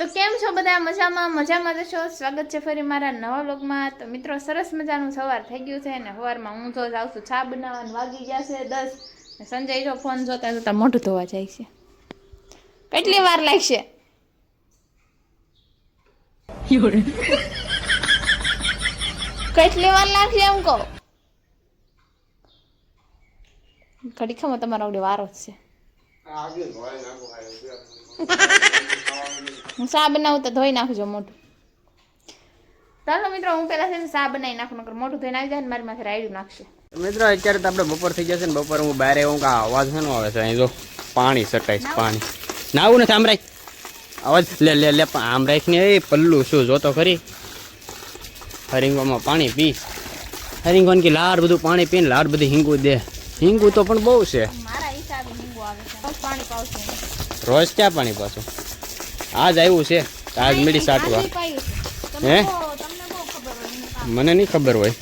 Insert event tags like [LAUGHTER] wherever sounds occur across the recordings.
તો કેમ છો બધા? મજામાં? મજામાં તો છો? સ્વાગત છે ફરી મારા નવા વ્લોગમાં. તો મિત્રો, સરસ મજાનું સવાર થઈ ગયું છે ને સવારમાં હું તો જાઉં છું ચા બનાવવાનું. વાગી ગયા છે દસ. સંજય જો ફોન જોતા જોતા મોઢું ધોવા જાય છે. કેટલી વાર લાગશે? કેટલી વાર લાગશે એમ કહો? ઘડી ખમો તમારો આવડે વારો જ છે. હું શા બનાવું તો ધોઈ નાખજો મોઢું. ચાલો મિત્રો હું પહેલાં છે ચા બનાવી નાખું નકર મોઢું ધોઈને આવી જાય ને મારી માથે રાયડું નાખશે. મિત્રો અત્યારે તો આપણે બપોર થઈ જશે ને બપોર હું બહાર એવું કે અવાજ શેનો આવે છે? અહીં જો પાણી સટાય પાણી. નાવું નથી આમ રાખ. અવાજ લે લે લે પણ આમ રાખીને એ પલ્લું શું જોતો ખરી? હરિંગોમાં પાણી પી. હરિંગોન કે લાર બધું પાણી પીને લાર બધી હિંગુ દે. હિંગુ તો પણ બહુ છે. રોજ ક્યાં પાણી પાછું આજ આવ્યું છે. આજ મેળી સાટવા હે? મને નહીં ખબર હોય.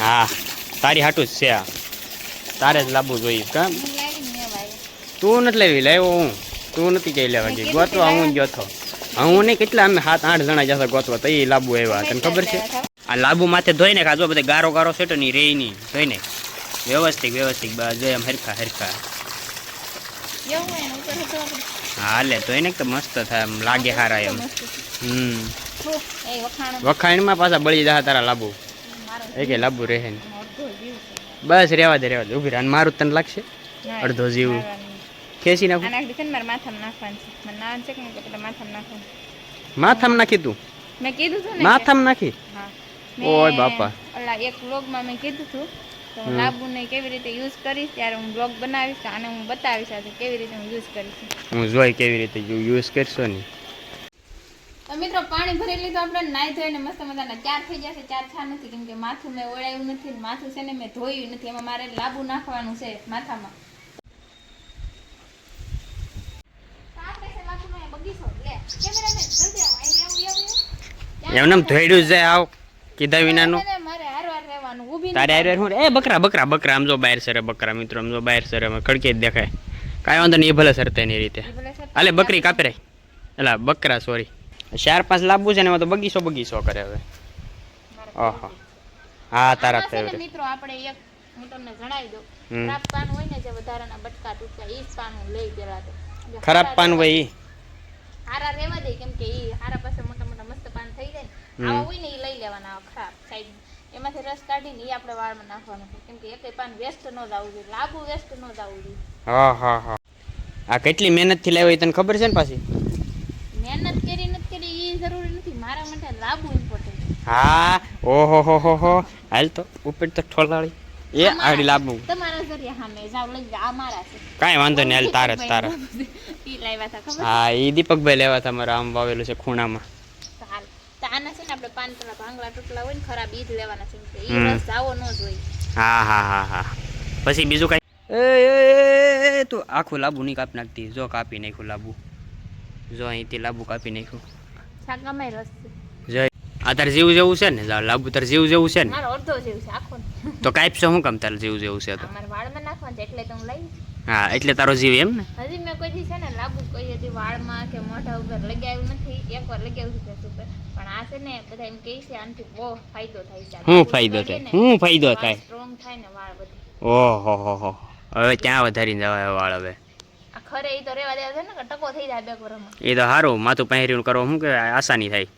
હું તારી હાટું જ છે આ. તારે જ લાવવું જોઈએ. કામ. તું નથી લેવી લાવ્યો હું. તું નથી કઈ લેવા ગઈ. ગોતવા હું ગયો હતો હું નહીં કેટલા અમે સાત આઠ જણા જશે ગોતવા તો એ લાંબુ આવ્યા. તને ખબર છે? આ લાંબુ માથે ધોઈને ખાજો બધે ગારો ગારો સેટો નહીં રે નહીં. ધોઈને વ્યવસ્થિત વ્યવસ્થિત બસ જોઈએ એમ હરખા હરખા. એવું તો ને ઉપર હતો આપણે. હા લે ધોઈને તો મસ્ત થાય એમ લાગે હારા એમ. હમ. વખાણ. વખાણમાં પાછા બળી જાય તારા લાબુ. એ કે લાબુ રહે ને બસ રેવા દે રેવા દે. ઊભી રહે. મારું તને લાગશે? અડધો જીવ. ખેંચી નાખું. માથામાં નાખવાનું છે. નાખી તું? મેં કીધું માથામ માથામાં નાખી? ઓય બાપા. ઓલા એક વ્લોગમાં મેં કીધું હતું તો હું હમ. કેવી રીતે યુઝ કરીશ ત્યારે હું બ્લોગ બનાવીશ અને હું બતાવીશ આજે કેવી રીતે હું યુઝ કરીશ હું જોઈ કેવી રીતે યુઝ કરશો ને તો મિત્રો પાણી ભરી લીધું આપણે નાઈ ધોઈને મસ્ત મજાના ચાર થઈ જશે ચાર છા નથી કેમ કે માથું મેં ઓળાયું નથી માથું છે ને મેં ધોયું નથી એમાં મારે લાબુ નાખવાનું છે માથામાં છે. એમને આમ ધોઈડું જ આવ કીધા વિનાનું મારે મારે હારવાર રહેવાનું ઊભી તારે હારે હું એ બકરા બકરા બકરા આમ જો બહાર સરે બકરા મિત્રો આમ જો બહાર સરે અમે ખડકી જ દેખાય. કાંઈ વાંધો નહીં એ ભલે સરતે એની રીતે. અલે બકરી કાપી રહી એટલે બકરા સોરી ચાર પાંચ લાંબુ છે ને એમાં તો બગીચો બગીચો કરે હવે. ઓહો. હા તારા ફેવરેટ મિત્રો આપણે એક હું તમને જણાવી દઉં. ખરાબ પાન હોય ને જે વધારાના બટકા તૂટતા એ પાન હું લઈ દેવા ખરાબ પાન હોય ઈ. હારા રહેવા દે કેમ કે ઈ હારા પાસે મોટા મોટા મસ્ત પાન થઈ જાય આવા હોય ને ઈ લઈ લેવાના ખરાબ સાઈડ. એમાંથી રસ કાઢીને એ આપણે વાળમાં નાખવાનું છે. કેમ કે એકેય પાન વેસ્ટ ન જવું જોઈએ લાંબુ વેસ્ટ ન જવું જોઈએ. હા હા હા. આ કેટલી મહેનતથી લાવ્યો એ તને ખબર છે ને પાછી? મહેનત કરી નથી કરી એ જરૂરી નથી. મારા માટે લાંબુ ઇમ્પોર્ટન્ટ હા ઓહો હો હો હો. હાલ તો ઉપર તો ઠોલાળી. એ આડી લાંબુ. તમારા જરિયા સામે જાવ લઈ આ મારા છે. કાઈ વાંધો નહીં હાલ તારે તારે ઈ લાવ્યા હતા ખબર હા એ દીપકભાઈ લેવા હતા મારા આમ વાવેલું છે ખૂણામાં. આપણે પાન પેલા ભાંગલા તૂટલા હોય ને ખરાબ ઈ જ લેવાના છે એ રસ આવો ન જોઈએ. હા હા હા હા. પછી બીજું કઈ? એ એ તું આખું લાબુ નહીં કાપી નાખતી. જો કાપી નાખ્યું લાબુ. જો અહીંથી લાબુ કાપી નાખ્યું. શાકામાં રસ છે. આ તારે જીવ જેવું છે ને લાંબુ તારે જીવ જેવું છે ને. મારો અડધો જીવ છે આખો. તો છે શું કામ તાર જીવ જેવું છે તો? મારા વાળમાં નાખવાનું છે એટલે તો હું લઈ હા એટલે તારો જીવ એમ ને? હજી મેં કોઈ છે ને લાંબુ કોઈ હજી વાળમાં કે મોઢા ઉપર લગાવ્યું નથી. એકવાર લગાવ્યું છે સુપર પણ આ છે ને બધા એમ કહે છે આનાથી બહુ ફાયદો થાય છે. શું ફાયદો થાય? શું ફાયદો થાય? સ્ટ્રોંગ થાય ને વાળ બધી. ઓહો હો હો. હવે ત્યાં વધારીને જવાય વાળ હવે? આ ખરે એ તો રેવા દેવા છે ને ટકો થઈ જાય બે વર્ષમાં એ તો સારું માથું પહેર્યું કરો શું કે આસાની થાય?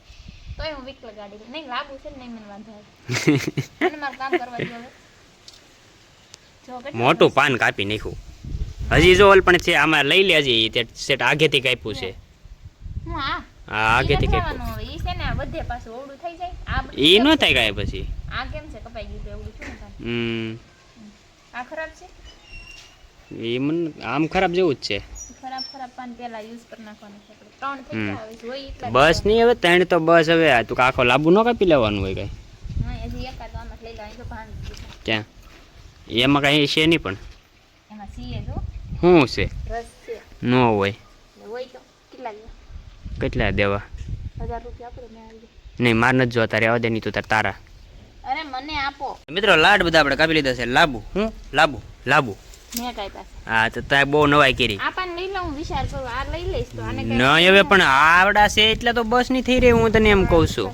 તોય હું વીક લગાડી દઉં નહીં લાગુ છે નહીં મને વાંધો આવે. [LAUGHS] મારું કામ કરવા દો હવે મોટું પાન કાપી નાખ્યું. હજી જો પણ છે આમાં લઈ લે હજી તે સેટ આગેથી કાપ્યું છે. હું આ? હા આગેથી કાપ્યું. ઈ છે ને વધે પાછું ઓવડું થઈ જાય. આ ઈ ન થાય કાય પછી. આ કેમ છે? કપાઈ ગયું એવું છે ને હમ. આ ખરાબ છે? એ મન આમ ખરાબ જેવું જ છે. ખરાબ ખરાબ પાન પેલા યુઝ કરી નાખવાનું છે. ત્રણ થઈ હમ. ગયા હવે એટલા બસ નહીં હવે ત્રણ તો બસ હવે આ તું આખો લાંબુ ન કાપી લેવાનું હોય કઈ. હા હજી એકાદ આમાં લઈ લો તો ભાંગ ક્યાં? એમાં કઈ છે નહીં પણ. એમાં જો? શું છે? રસ છે. ન હોય. હોય તો કેટલા કેટલા દેવા? હજાર રૂપિયા આપો મેં. નહીં માર નથી જોતા રહેવા દે નહીં તો તાર તારા. અરે મને આપો. મિત્રો લાડ બધા આપણે કાપી લીધા છે લાબુ હું લાબુ લાંબુ. હા તો તારે બહુ નવાઈ કરી. આ પાન લઈ લો હું વિચાર કરું આ લઈ લઈશ તો આને કઈ નહીં હવે પણ આવડા છે એટલે તો બસ નહીં થઈ રહી હું તને એમ કહું છું.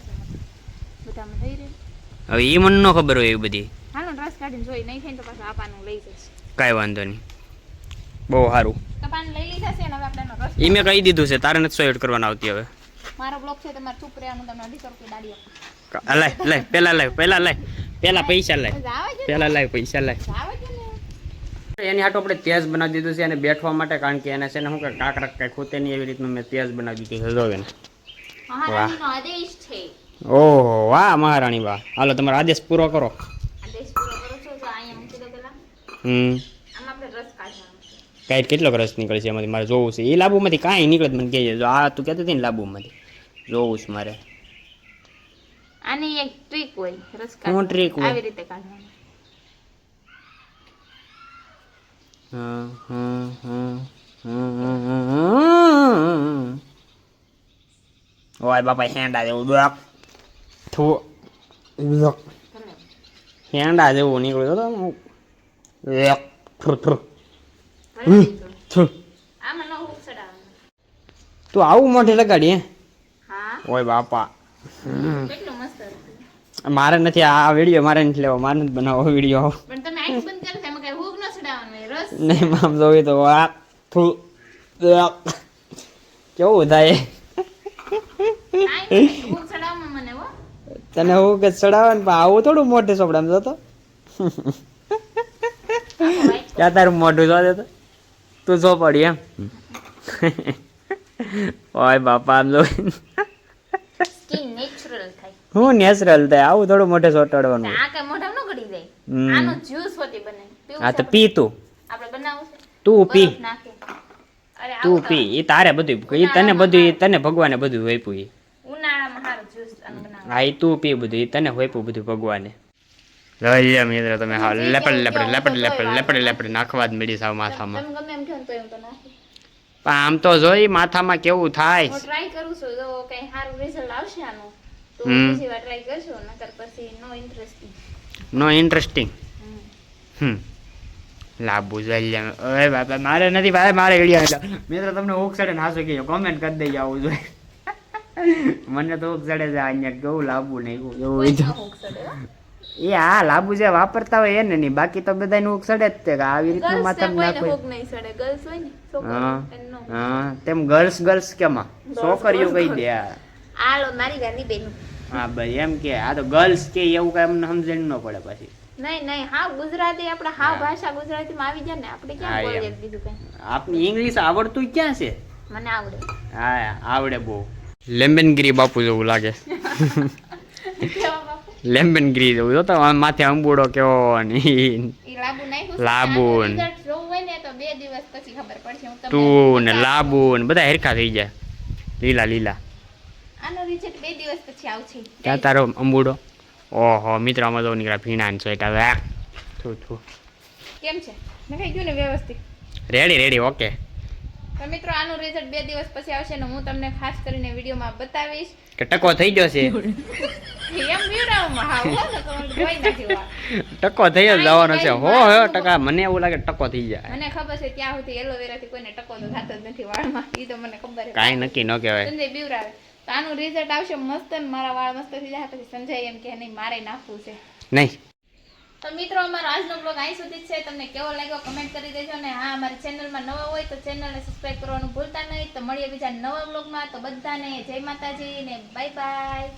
હવે એ મને ન ખબર હોય એ બધી. લઈ કાંઈ વાંધો નહીં. બહુ સારું. લઈ એ મેં કહી દીધું છે તારે નથી સો એડ કરવાના આવતી હવે. મારો બ્લોક છે તમારે ચૂપ રહેવાનું તમને અઢીસો રૂપિયા દાડી આપું. પૈસા જ પેલા લાય પૈસા લાય. એની આટો આપણે તેજ બનાવી દીધું છે અને બેઠવા માટે કારણ કે એને છે ને શું કે કાંકરા કાંઈ ખૂતે નહીં એવી રીતનું મેં તેજ બનાવી દીધું છે જોવે ઓહો વાહ મહારાણી વાહ. હાલો તમારો આદેશ પૂરો કરો. હમ. કાંઈ કેટલો રસ નીકળે છે એમાંથી મારે જોવું છે. એ લાબુમાંથી કાંઈ નીકળે મને કહેજે. જો આ તું કહેતી હતી ને લાબુમાંથી. જોવું છે મારે. આની એક ટ્રીક હોય રસ કાઢવાની. આવી રીતે કાઢવાનું. હમ, હમ, હમ, હમ, હમ, હમ. ઓય બાપા Được જેવું đại થુ này rồi đó Được. ન હુક ચડાવવાનું તું આવું મોઢે લગાડી ઓય બાપા કેટલું મારે નથી આ વીડિયો મારે નથી લેવો મારે નથી બનાવો વીડિયો પણ તમે આંખ બંધ કરો એમાં કઈ હુક ન ચડાવવાનું હોય રસ નહીં આમ જોવી તો આ થુ કેવું થાય તને હું કે ચડાવે ને આવું થોડું મોઢે સોપડામાં જતો ક્યાં તારું મોઢું જો દેતો તું જો પડી એમ ઓય બાપા આમ જો હું નેચરલ થાય આવું થોડું મોઢે સોટાડવાનું આ કે મોઢા ન ગળી જાય આનો જ્યુસ હોતી બને આ તો પી તું પી. તું પી. એ તારે બધું એ તને બધું એ તને ભગવાને બધું વેપ્યું બનાવવાનું. હા એ તું પી બધું. એ તને વેપ્યું બધું ભગવાને. લઈ મિત્ર તમે હા લેપડ લેપડ લેપડ લેપડ લેપડ લેપડ નાખવા જ મળી સાવ માથામાં. તમે ગમે એમ કહો ને તો એમ તો નાખી. પણ આમ તો જોઈ માથામાં કેવું થાય. હું ટ્રાય કરું છું જો કઈ સારું રિઝલ્ટ આવશે આનું તો હમ. વાર ટ્રાય કરશું નકર પછી નો ઇન્ટરેસ્ટિંગ નો ઇન્ટરેસ્ટિંગ હમ. લાંબુ લે. ઓય બાપા મારે નથી ભાઈ મારે વીડિયો એટલે મિત્રો તમને હુક હાસો કહ્યું કોમેન્ટ કરી દઈ આવું જોઈએ મને તો હુક ચડે છે અહીંયા કેવું લાબુ નહીં એવું એ હા લાંબુ જે વાપરતા હોય એને નહીં. બાકી તો બધાને હુક ચડે જ તે કે આવી રીતનું માથામાં નાખવું નહીં સડે ગર્લ્સ હોય ને હા હા. તેમ ગર્લ્સ ગર્લ્સ કેમાં? છોકરીઓ કહી દે આ. મારી ઘરની બેન. હા ભાઈ એમ કે આ તો ગર્લ્સ કે એવું કઈ અમને સમજણ ન પડે પછી. નહીં નહીં હા ગુજરાતી આપણે હા ભાષા ગુજરાતીમાં આવી જાય ને આપણે ક્યાં બોલીએ. બીજું કઈ? આપની ઇંગ્લિશ આવડતું ક્યાં છે? મને આવડે. હા આવડે બહુ. લેમ્બનગીરી બાપુ જેવું લાગે. લેમ્બનગીરી જેવું. જો તો માથે અંબુડો કેવો ને ઈ. ઈ લાબુ નાખ્યું લાબુ આનું ને. result જોવું હોય ને તો બે દિવસ પછી ખબર પડશે. હું તમને તું ને લાબુન બધા હરખા થઈ જાય. લીલા લીલા. આનો રિઝલ્ટ બે દિવસ પછી આવશે. ક્યાં તારો અંબુડો? ઓહો મિત્ર અમે તો નીકળ્યા ભીણા છો એટલે વાહ થુ થુ. કેમ છે? નખાઈ ગયું ને વ્યવસ્થિત? રેડી રેડી ઓકે તો મિત્રો આનું રિઝલ્ટ બે દિવસ પછી આવશે ને હું તમને ખાસ કરીને વિડીયોમાં બતાવીશ. કે ટકો થઈ ગયો છે. એમ વિવડાવવામાં? હા હો તો ટકો થઈ જ જવાનો છે. હો હો ટકા મને એવું લાગે ટકો થઈ જાય. મને ખબર છે ત્યાં સુધી એલોવેરાથી કોઈને ટકો તો થતો જ નથી વાળમાં. એ તો મને ખબર છે કાઈ નક્કી ન કહેવાય. સંજય બીવરાવે તો આનું રિઝલ્ટ આવશે મસ્ત ને મારા વાળ મસ્ત થઈ જાય પછી સંજય એમ કે નહીં મારે નાખવું છે. નહીં. તો મિત્રો અમારો આજનો બ્લોગ અહીં સુધી છે. તમને કેવો લાગ્યો કમેન્ટ કરી દેજો ને. હા અમારી ચેનલમાં નવા હોય તો ચેનલને સબસ્ક્રાઈબ કરવાનું ભૂલતા નહીં. તો મળીએ બીજા નવા બ્લોગમાં તો બધાને જય માતાજી ને બાય બાય